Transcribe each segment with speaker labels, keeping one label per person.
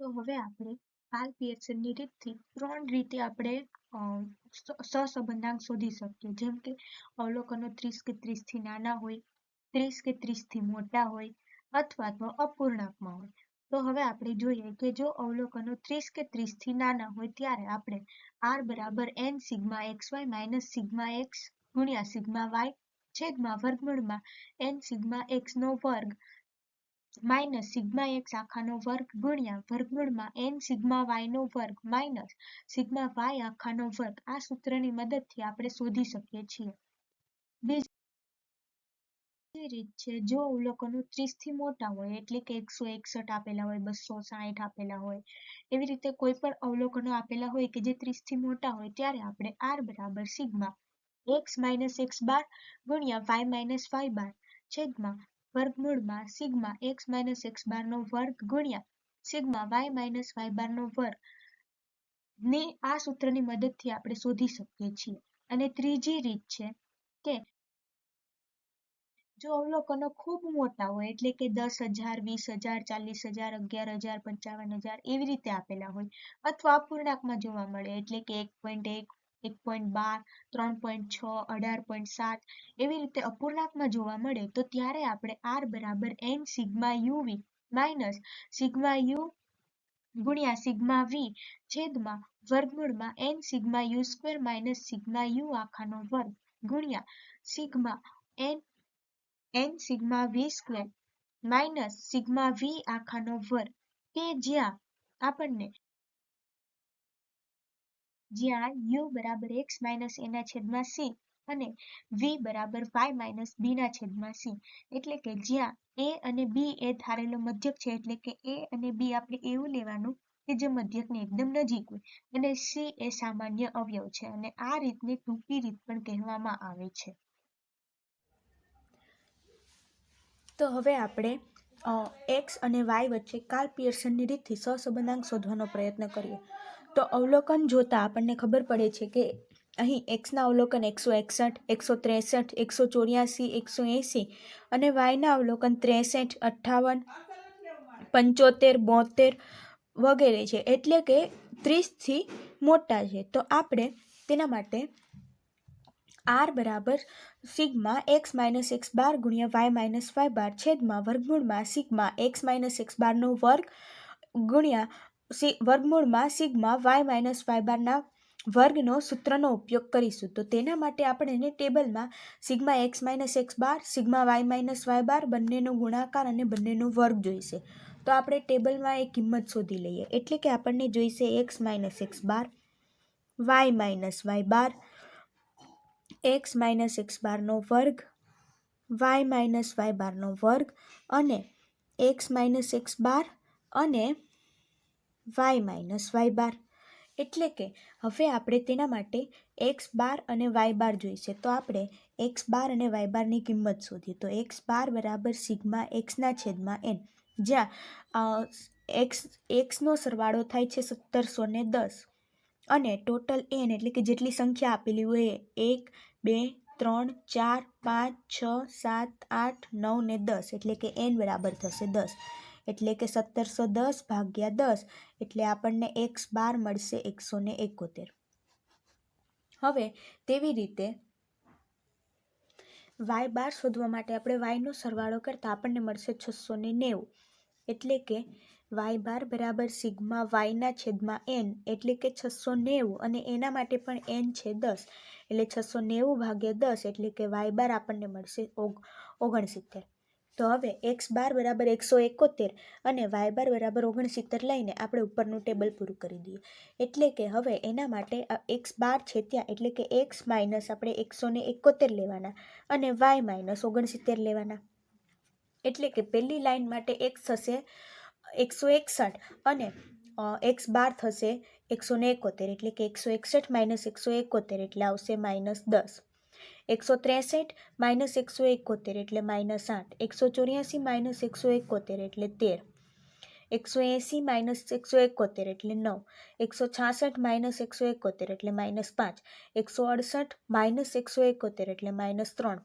Speaker 1: તો હવે આપણે કાર્લ પિયર્સનની રીતથી ત્રણ રીતે આપણે સહસંબંધાંક શોધી શકીએ. જેમ કે અવલોકનો ત્રીસ કે ત્રીસથી નાના હોય, ત્રીસ કે ત્રીસથી મોટા હોય અથવા તો અપૂર્ણાંકમાં હોય. તો હવે આપણે જોઈએ કે જો અવલોકનો ત્રીસ કે ત્રીસથી નાના હોય ત્યારે આપણે આર બરાબર N sigma X Y minus sigma X ગુણ્યા સિગ્મા વાય છેદમાં વર્ગમૂળમાં એન સિગ્મા એક્સ નો વર્ગ માઇનસ સિગ્મા એક્સ આખાનો વર્ગ ગુણ્યા વર્ગમૂળમાં એન સિગ્મા વાય નો વર્ગ માઇનસ સિગ્મા વાય આખાનો વર્ગ. આ સૂત્રની મદદથી આપણે શોધી શકીએ છીએ. રીત છે, જો અવલોકનો ત્રીસથી મોટા હોય, એટલે કે એકસો એકસઠ આપેલા હોય, બસો સાહીઠ આપેલા હોય, એવી રીતે કોઈ પણ અવલોકનો આપેલા હોય કે જે ત્રીસથી મોટા હોય, ત્યારે આપણે આર બરાબર sigma. X minus X bar ગુણ્યા વાય માઇનસ વાય બાર છેદમાં વર્ગમૂળમાં sigma X minus X bar નો વર્ગ ગુણ્યા sigma Y minus Y bar નો વર્ગ. ને આ સૂત્રની મદદથી આપણે શોધી શકીએ છીએ. અને ત્રીજી રીત છે કે જો અવલોકનો ખૂબ મોટા હોય, એટલે કે દસ હજાર, વીસ હજાર, ચાલીસ હજાર, અગિયાર હજાર, પંચાવન હજાર એવી રીતે આપેલા હોય, અથવા અપૂર્ણાંકમાં જોવા મળે, એટલે કે એક પોઈન્ટ એક એક પોઈન્ટ બાર, ત્રણ પોઈન્ટ છ, અઢાર પોઈન્ટ સાત એવી રીતે અપૂર્ણાંકમાં જોવા મળે તો ત્યારે આપણે આર બરાબર N sigma UV minus sigma U ગુણ્યા સિગ્મા વી છેદમાં વર્ગમૂળમાં N sigma U square minus sigma U આખાનો વર્ગ ગુણ્યા sigma N N sigma V square minus sigma V આખાનો વર્ગ કે જ્યાં આપણને જ્યાં યુ બરાબર એક્સ માઇનસ એના છેદમાં સી અને વી બરાબર વાય માઇનસ બી ના છેદમાં સી એટલે કે જ્યાં એ અને બી એ ધારેલો મધ્યક છે, એટલે કે એ અને બી આપણે એવું લેવાનું કે જે મધ્યકની એકદમ નજીક હોય અને સી એ સામાન્ય અવયવ છે અને આ રીતને ટૂંકી રીત પણ કહેવામાં આવે છે. તો હવે આપણે એક્સ અને વાય વચ્ચે કાર્લ પિયર્સનની રીતથી સહસંબંધાંક શોધવાનો પ્રયત્ન કરીએ. તો અવલોકન જોતાં આપણને ખબર પડે છે કે અહીં એક્સના અવલોકન એકસો એકસઠ, એકસો ત્રેસઠ, એકસો ચોર્યાસી, એકસો એંસી અને વાયના અવલોકન ત્રેસઠ, અઠ્ઠાવન, પંચોતેર, બોતેર વગેરે છે. એટલે કે ત્રીસથી મોટા છે. તો આપણે તેના માટે આર બરાબર sigma X minus X bar ગુણ્યા વાય માઇનસ વાય બાર છેદમાં વર્ગમૂળમાં સિગ્મા એક્સ માઇનસ એક્સ બારનો વર્ગ ગુણ્યા સી, વર્ગમૂળમાં સિગ્મા વાય માઇનસ વાય બારના વર્ગનો સૂત્રનો ઉપયોગ કરીશું. તો તેના માટે આપણે એને ટેબલમાં sigma X minus X bar, sigma Y minus Y bar બંનેનો ગુણાકાર અને બંનેનો વર્ગ જોઈશે. તો આપણે ટેબલમાં એ કિંમત શોધી લઈએ. એટલે કે આપણને જોઈશે X minus X bar Y minus Y bar X minus X બારનો વર્ગ વાય માઇનસ વાય બારનો વર્ગ અને એક્સ માઇનસ એક્સ બાર અને વાય માઇનસ વાય બાર એટલે કે હવે આપણે તેના માટે એક્સ બાર અને વાય બાર જોઈશે. તો આપણે એક્સ બાર અને વાય બારની કિંમત શોધીએ. તો એક્સ બાર બરાબર સિગ્મા એક્સના છેદમાં એન જ્યાં એક્સ એક્સનો સરવાળો થાય છે સત્તરસો ને દસ. અને ટોટલ એન એટલે કે જેટલી સંખ્યા આપેલી હોય એક, બે, ત્રણ, ચાર, પાંચ, છ, સાત, આઠ, નવ ને દસ. એટલે કે એન બરાબર થશે દસ. એટલે કે સત્તરસો દસ ભાગ્યા દસ એટલે આપણને એક્સ બાર મળશે એકસો ને એકોતેર. હવે તેવી રીતે વાય બાર શોધવા માટે આપણે વાયનો સરવાળો કરતાં આપણને મળશે છસો ને નેવું. એટલે કે વાય બાર બરાબર સિગ્મા વાયના છેદમાં એન એટલે કે છસો નેવું અને એના માટે પણ એન છે દસ. એટલે છસો નેવું ભાગ્યા દસ એટલે કે વાય બાર આપણને મળશે ઓગ, ઓગણસિત્તેર. તો હવે એક્સ બાર બરાબર એકસો એકોતેર અને વાય બાર બરાબર ઓગણસિત્તેર લઈને આપણે ઉપરનું ટેબલ પૂરું કરી દઈએ. એટલે કે હવે એના માટે એક્સ બાર છે ત્યાં, એટલે કે એક્સ માઇનસ આપણે એકસો ને એકોતેર લેવાના અને વાય માઇનસ ઓગણસિત્તેર લેવાના. એટલે કે પહેલી લાઈન માટે એક્સ થશે એકસો એકસઠ અને એક્સ બાર થશે એકસો ને એકોતેર, એટલે કે એકસો એકસઠ માઇનસ એકસો એકોતેર, એટલે આવશે માઇનસ દસ. એકસો ત્રેસઠ માઇનસ એકસો એકોતેર એટલે માઇનસ આઠ. એકસો ચોર્યાસી માઇનસ એકસો એકોતેર એટલે તેર. એકસો એંસી માઇનસ એકસો એકોતેર એટલે નવ. એકસો છાસઠ માઇનસ એકસો એકોતેર એટલે માઇનસ પાંચ. એકસો અડસઠ માઇનસ એકસો એકોતેર એટલે માઇનસ ત્રણ.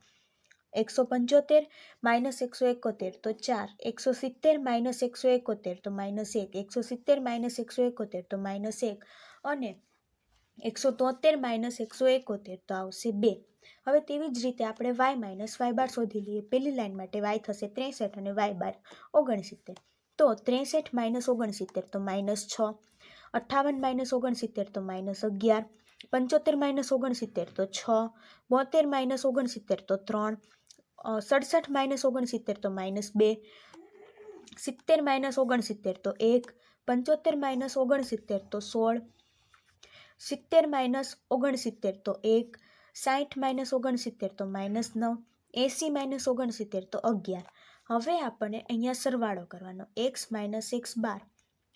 Speaker 1: એકસો પંચોતેર માઇનસ એકસો એકોતેર તો ચાર. એકસો સિત્તેર માઇનસ એકસો એકોતેર તો માઇનસ એક. એકસો સિત્તેર માઇનસ એકસો એકોતેર તો માઇનસ એક. અને એકસો તોતેર માઇનસ એકસો એકોતેર તો આવશે બે. હવે તેવી જ રીતે આપણે વાય માઇનસ વાય બાર શોધી લઈએ. પહેલી લાઇન માટે વાય થશે ત્રેસઠ અને વાય બાર ઓગણસિત્તેર. તો ત્રેસઠ માઇનસ ઓગણસિત્તેર તો માઇનસ છ. અઠ્ઠાવન માઇનસ ઓગણસિત્તેર તો માઇનસ અગિયાર. પંચોતેર માઇનસ ઓગણસિત્તેર તો છ. બોતેર માઇનસ ઓગણસિત્તેર તો ત્રણ. સડસઠ માઇનસ ઓગણસિત્તેર તો માઇનસ બે. સિત્તેર માઇનસ ઓગણસિત્તેર તો એક. પંચોતેર માઇનસ ઓગણસિત્તેર તો સોળ. સિત્તેર માઇનસ ઓગણસિત્તેર તો એક. સાઠ માઇનસ ઓગણસિત્તેર તો માઇનસ નવ, એંસી માઇનસ ઓગણસિત્તેર તો અગિયાર. હવે આપણે અહીંયા સરવાળો કરવાનો. એક્સ માઇનસ એક્સ બાર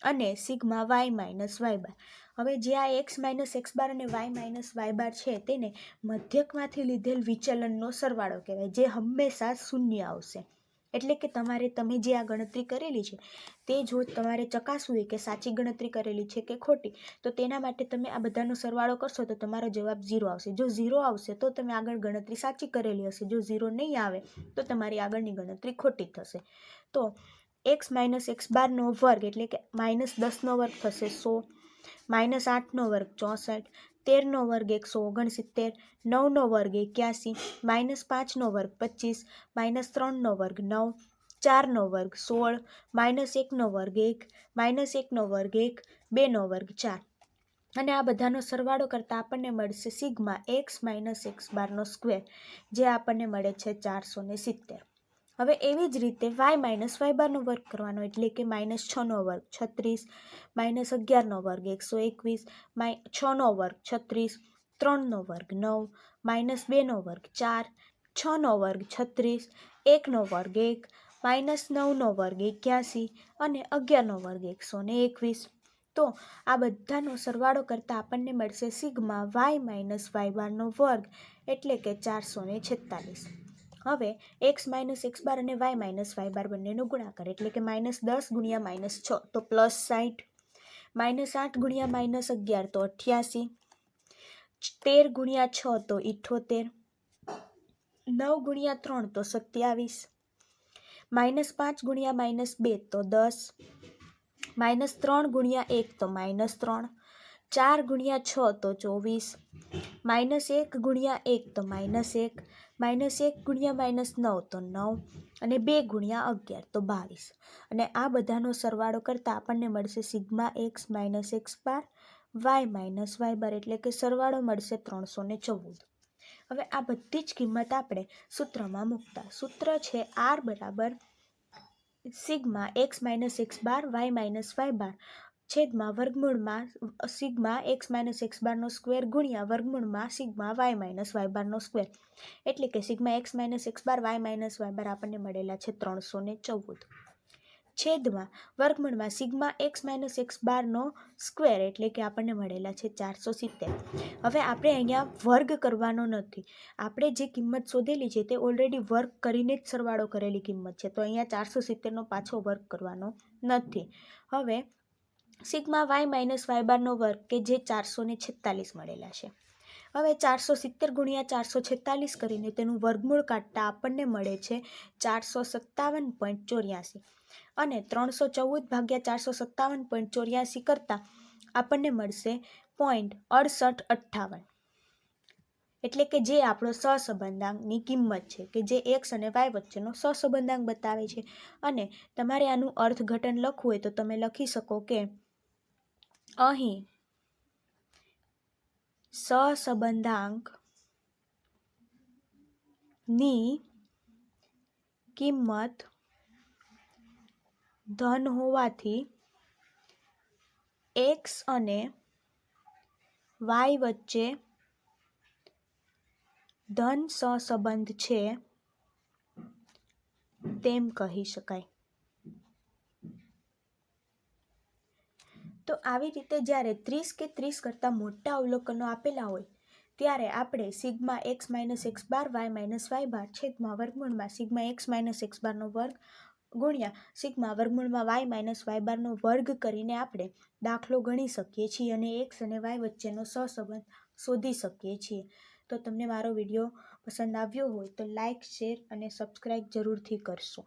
Speaker 1: અને sigma Y minus Y bar. હવે જે આ એક્સ માઇનસ એક્સ બાર અને વાય માઇનસ વાય બાર છે તેને મધ્યકમાંથી લીધેલ વિચલનનો સરવાળો કહેવાય, જે હંમેશા શૂન્ય આવશે. એટલે કે તમારે, તમે જે આ ગણતરી કરેલી છે, તે જો તમારે ચકાસવું હોય કે સાચી ગણતરી કરેલી છે કે ખોટી, તો તેના માટે તમે આ બધાનો સરવાળો કરશો તો તમારો જવાબ ઝીરો આવશે. જો ઝીરો આવશે તો તમે આગળ ગણતરી સાચી કરેલી હશે. જો ઝીરો નહીં આવે તો તમારી આગળની ગણતરી ખોટી થશે. તો એક્સ માઇનસ એક્સ બારનો વર્ગ એટલે કે માઇનસ દસનો વર્ગ થશે. સો માઇનસ આઠનો વર્ગ ચોસઠ તેરનો વર્ગ એકસો ઓગણસિત્તેર, નવનો વર્ગ એક્યાસી, માઇનસ પાંચનો વર્ગ પચીસ, માઇનસ ત્રણનો વર્ગ નવ, ચારનો વર્ગ સોળ, માઇનસ એકનો વર્ગ એક, માઇનસ એકનો વર્ગ એક, બેનો વર્ગ ચાર. અને આ બધાનો સરવાળો કરતાં આપણને મળશે સિગ્મા એક્સ માઇનસ એક્સ બારનો સ્ક્વેર, જે આપણને મળે છે ચારસો સિત્તેર. હવે એવી જ રીતે વાય માઇનસ વાય બારનો વર્ગ કરવાનો એટલે કે માઇનસ છનો વર્ગ, છત્રીસ માઇનસ અગિયારનો વર્ગ, એકસો એકવીસ માઈ છનો વર્ગ, છત્રીસ ત્રણનો વર્ગ, નવ માઇનસ બેનો વર્ગ, ચાર છનો વર્ગ, છત્રીસ એકનો વર્ગ, એક માઇનસ નવનો વર્ગ, એક્યાસી અને અગિયારનો વર્ગ, એકસો ને એકવીસ. તો આ બધાનો સરવાળો કરતાં આપણને મળશે સિગ્મા વાય માઇનસ વાય બારનો વર્ગ એટલે કે ચારસો ને છેતાલીસ. હવે એક્સ માઇનસ એક્સ બાર અને વાય માઇનસ વાય બાર બંનેનો ગુણાકાર એટલે કે માઇનસ દસ ગુણ્યા માઇનસ છ, તો પ્લસ સાઠ માઇનસ આઠ ગુણ્યા માઇનસ અગિયાર, તો અઠ્યાસી. તેર ગુણ્યા છ, તો ઇઠ્ઠોતેર નવ ગુણ્યા ત્રણ, તો સત્યાવીસ. માઇનસ પાંચ ગુણ્યા માઇનસ બે, તો દસ. માઇનસ ત્રણ ગુણ્યા એક, તો માઇનસ ત્રણ. ચાર ગુણ્યા છ તો ચોવીસ. માઇનસ એક ગુણ્યા એક તો માઇનસ એક. માઇનસ એક ગુણ્યા માઇનસ નવ તો નવ. અને બે ગુણ્યા અગિયાર તો બાવીસ. અને આ બધાનો સરવાળો કરતાં આપણને મળશે sigma X minus X bar, Y minus Y bar એટલે કે સરવાળો મળશે ત્રણસો ને ચૌદ. હવે આ બધી જ કિંમત આપણે સૂત્રમાં મૂકતા. સૂત્ર છે આર બરાબર sigma X minus X bar, Y minus Y bar. છેદમાં વર્ગમૂળમાં સિગ્મા એક્સ માઇનસ એક્સ બારનો સ્ક્વેર ગુણ્યા વર્ગમૂળમાં સિગ્મા વાય માઇનસ વાય બારનો સ્ક્વેર. એટલે કે sigma X minus X bar, Y minus Y bar આપણને મળેલા છે ત્રણસો ને ચૌદ. છેદમાં વર્ગમૂળમાં સિગ્મા એક્સ માઇનસ એક્સ બારનો સ્ક્વેર એટલે કે આપણને મળેલા છે ચારસો સિત્તેર. હવે આપણે અહીંયા વર્ગ કરવાનો નથી. આપણે જે કિંમત શોધેલી છે તે ઓલરેડી વર્ગ કરીને જ સરવાળો કરેલી કિંમત છે. તો અહીંયા ચારસો સિત્તેરનો પાછો વર્ગ કરવાનો નથી. હવે સિગ્મા વાય માઇનસ વાય બારનો વર્ગ કે જે ચારસો ને છેતાલીસ મળેલા છે. હવે ચારસો સિત્તેર ગુણ્યા ચારસો છેતાલીસ કરીને તેનું વર્ગમૂળ કાઢતા આપણને મળે છે ચારસો સત્તાવન પોઈન્ટ ચોર્યાસી. અને ત્રણસો ચૌદ ભાગ્યા ચારસો સત્તાવન પોઈન્ટ ચોર્યાસી કરતાં આપણને મળશે પોઈન્ટ અડસઠ અઠ્ઠાવન. એટલે કે જે આપણો સહસંબંધાંકની કિંમત છે કે જે એક્સ અને વાય વચ્ચેનો સહસંબંધાંક બતાવે છે. અને તમારે આનું અર્થઘટન લખવું હોય તો તમે લખી શકો કે અહીં સહસંબંધાંકની કિંમત ધન હોવાથી એક્સ અને વાય વચ્ચે ધન સહસંબંધ છે તેમ કહી શકાય. તો આવી રીતે જ્યારે ત્રીસ કે ત્રીસ કરતાં મોટા અવલોકનો આપેલા હોય, ત્યારે આપણે sigma X minus X bar, Y minus Y bar છેદમાં વર્ગમૂળમાં સિગ્મા એક્સ માઇનસ એક્સ બારનો વર્ગ ગુણ્યા સિગ્મા વર્ગમૂળમાં વાય માઇનસ વાય બારનો વર્ગ કરીને આપણે દાખલો ગણી શકીએ છીએ અને એક્સ અને વાય વચ્ચેનો સહસંબંધ શોધી શકીએ છીએ. તો તમને મારો વીડિયો પસંદ આવ્યો હોય તો લાઇક શેર અને સબસ્ક્રાઈબ જરૂરથી કરશો.